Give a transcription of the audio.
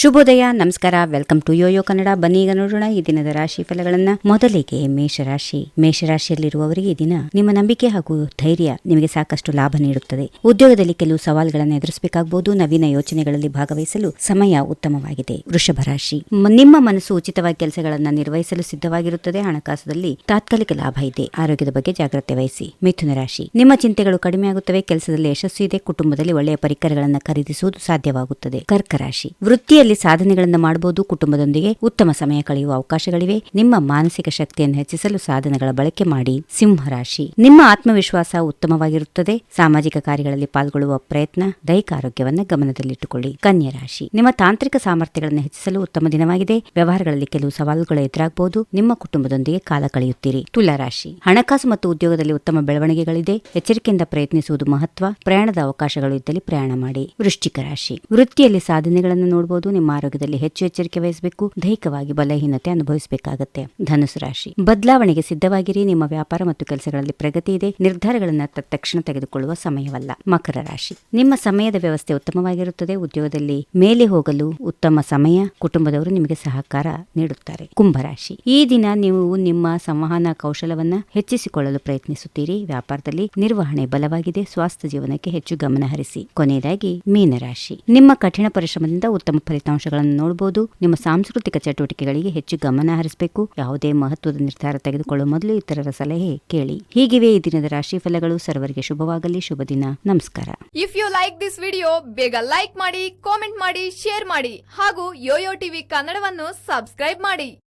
ಶುಭೋದಯ, ನಮಸ್ಕಾರ. Welcome to Yoyo Kannada ಬನ್ನಿ ಈಗ ನೋಡೋಣ ಈ ದಿನದ ರಾಶಿ ಫಲಗಳನ್ನ. ಮೊದಲಿಗೆ ಮೇಷರಾಶಿ. ಮೇಷರಾಶಿಯಲ್ಲಿರುವವರಿಗೆ ಈ ದಿನ ನಿಮ್ಮ ನಂಬಿಕೆ ಹಾಗೂ ಧೈರ್ಯ ನಿಮಗೆ ಸಾಕಷ್ಟು ಲಾಭ ನೀಡುತ್ತದೆ. ಉದ್ಯೋಗದಲ್ಲಿ ಕೆಲವು ಸವಾಲುಗಳನ್ನು ಎದುರಿಸಬೇಕಾಗಬಹುದು ನವೀನ ಯೋಚನೆಗಳಲ್ಲಿ ಭಾಗವಹಿಸಲು ಸಮಯ ಉತ್ತಮವಾಗಿದೆ. ವೃಷಭ ರಾಶಿ. ನಿಮ್ಮ ಮನಸ್ಸು ಉಚಿತವಾಗಿ ಕೆಲಸಗಳನ್ನು ನಿರ್ವಹಿಸಲು ಸಿದ್ಧವಾಗಿರುತ್ತದೆ. ಹಣಕಾಸದಲ್ಲಿ ತಾತ್ಕಾಲಿಕ ಲಾಭ ಇದೆ. ಆರೋಗ್ಯದ ಬಗ್ಗೆ ಜಾಗ್ರತೆ ವಹಿಸಿ. ಮಿಥುನ ರಾಶಿ. ನಿಮ್ಮ ಚಿಂತೆಗಳು ಕಡಿಮೆಯಾಗುತ್ತವೆ ಕೆಲಸದಲ್ಲಿ ಯಶಸ್ಸು ಇದೆ. ಕುಟುಂಬದಲ್ಲಿ ಒಳ್ಳೆಯ ಪರಿಕರಗಳನ್ನು ಖರೀದಿಸುವುದು ಸಾಧ್ಯವಾಗುತ್ತದೆ. ಕರ್ಕ ರಾಶಿ. ವೃತ್ತಿಯಲ್ಲಿ ಸಾಧನೆಗಳನ್ನು ಮಾಡಬಹುದು. ಕುಟುಂಬದೊಂದಿಗೆ ಉತ್ತಮ ಸಮಯ ಕಳೆಯುವ ಅವಕಾಶಗಳಿವೆ. ನಿಮ್ಮ ಮಾನಸಿಕ ಶಕ್ತಿಯನ್ನು ಹೆಚ್ಚಿಸಲು ಸಾಧನಗಳ ಬಳಕೆ ಮಾಡಿ ಸಿಂಹರಾಶಿ ನಿಮ್ಮ ಆತ್ಮವಿಶ್ವಾಸ ಉತ್ತಮವಾಗಿರುತ್ತದೆ. ಸಾಮಾಜಿಕ ಕಾರ್ಯಗಳಲ್ಲಿ ಪಾಲ್ಗೊಳ್ಳುವ ಪ್ರಯತ್ನ ದೈಹಿಕ ಆರೋಗ್ಯವನ್ನು ಗಮನದಲ್ಲಿಟ್ಟುಕೊಳ್ಳಿ. ಕನ್ಯಾ ರಾಶಿ. ನಿಮ್ಮ ತಾಂತ್ರಿಕ ಸಾಮರ್ಥ್ಯಗಳನ್ನು ಹೆಚ್ಚಿಸಲು ಉತ್ತಮ ದಿನವಾಗಿದೆ. ವ್ಯವಹಾರಗಳಲ್ಲಿ ಕೆಲವು ಸವಾಲುಗಳು ಎದುರಾಗಬಹುದು. ನಿಮ್ಮ ಕುಟುಂಬದೊಂದಿಗೆ ಕಾಲ ಕಳೆಯುತ್ತೀರಿ. ತುಲಾರಾಶಿ ಹಣಕಾಸು ಮತ್ತು ಉದ್ಯೋಗದಲ್ಲಿ ಉತ್ತಮ ಬೆಳವಣಿಗೆಗಳಿದೆ. ಎಚ್ಚರಿಕೆಯಿಂದ ಪ್ರಯತ್ನಿಸುವುದು ಮಹತ್ವ. ಪ್ರಯಾಣದ ಅವಕಾಶಗಳು ಇದ್ದಲ್ಲಿ ಪ್ರಯಾಣ ಮಾಡಿ. ವೃಶ್ಚಿಕ ರಾಶಿ. ವೃತ್ತಿಯಲ್ಲಿ ಸಾಧನೆಗಳನ್ನು ನೋಡಬಹುದು. ನಿಮ್ಮ ಆರೋಗ್ಯದಲ್ಲಿ ಹೆಚ್ಚು ಎಚ್ಚರಿಕೆ ವಹಿಸಬೇಕು, ದೈಹಿಕವಾಗಿ ಬಲಹೀನತೆ ಅನುಭವಿಸಬೇಕಾಗುತ್ತೆ. ಧನುಸು ರಾಶಿ. ಬದಲಾವಣೆಗೆ ಸಿದ್ಧವಾಗಿರಿ, ನಿಮ್ಮ ವ್ಯಾಪಾರ ಮತ್ತು ಕೆಲಸಗಳಲ್ಲಿ ಪ್ರಗತಿ ಇದೆ, ನಿರ್ಧಾರಗಳನ್ನು ತಕ್ಷಣ ತೆಗೆದುಕೊಳ್ಳುವ ಸಮಯವಲ್ಲ. ಮಕರ ರಾಶಿ. ನಿಮ್ಮ ಸಮಯದ ವ್ಯವಸ್ಥೆ ಉತ್ತಮವಾಗಿರುತ್ತದೆ, ಉದ್ಯೋಗದಲ್ಲಿ ಮೇಲೆ ಹೋಗಲು ಉತ್ತಮ ಸಮಯ, ಕುಟುಂಬದವರು ನಿಮಗೆ ಸಹಕಾರ ನೀಡುತ್ತಾರೆ. ಕುಂಭರಾಶಿ ಈ ದಿನ ನೀವು ನಿಮ್ಮ ಸಂವಹನ ಕೌಶಲವನ್ನ ಹೆಚ್ಚಿಸಿಕೊಳ್ಳಲು ಪ್ರಯತ್ನಿಸುತ್ತೀರಿ, ವ್ಯಾಪಾರದಲ್ಲಿ ನಿರ್ವಹಣೆ ಬಲವಾಗಿದೆ, ಸ್ವಾಸ್ಥ್ಯ ಜೀವನಕ್ಕೆ ಹೆಚ್ಚು ಗಮನ ಹರಿಸಿ. ಕೊನೆಯದಾಗಿ ಮೀನರಾಶಿ. ನಿಮ್ಮ ಕಠಿಣ ಪರಿಶ್ರಮದಿಂದ ಉತ್ತಮ ಫಲಿತಾಂಶಗಳನ್ನು ನೋಡಬಹುದು ನಿಮ್ಮ ಸಾಂಸ್ಕೃತಿಕ ಚಟುವಟಿಕೆಗಳಿಗೆ ಹೆಚ್ಚು ಗಮನ ಹರಿಸಬೇಕು. ಯಾವುದೇ ಮಹತ್ವದ ನಿರ್ಧಾರ ತೆಗೆದುಕೊಳ್ಳುವ ಮೊದಲು ಇತರರ ಸಲಹೆ ಕೇಳಿ. ಹೀಗಿವೆ ಈ ದಿನದ ರಾಶಿ ಫಲಗಳು ಸರ್ವರಿಗೆ ಶುಭವಾಗಲಿ. ಶುಭ ದಿನ. ನಮಸ್ಕಾರ. If you like this video ಬೇಗ ಲೈಕ್ ಮಾಡಿ ಕಾಮೆಂಟ್ ಮಾಡಿ ಶೇರ್ ಮಾಡಿ. ಹಾಗೂ ಯೋಯೋ ಟಿವಿ ಕನ್ನಡವನ್ನು ಸಬ್ಸ್ಕ್ರೈಬ್ ಮಾಡಿ.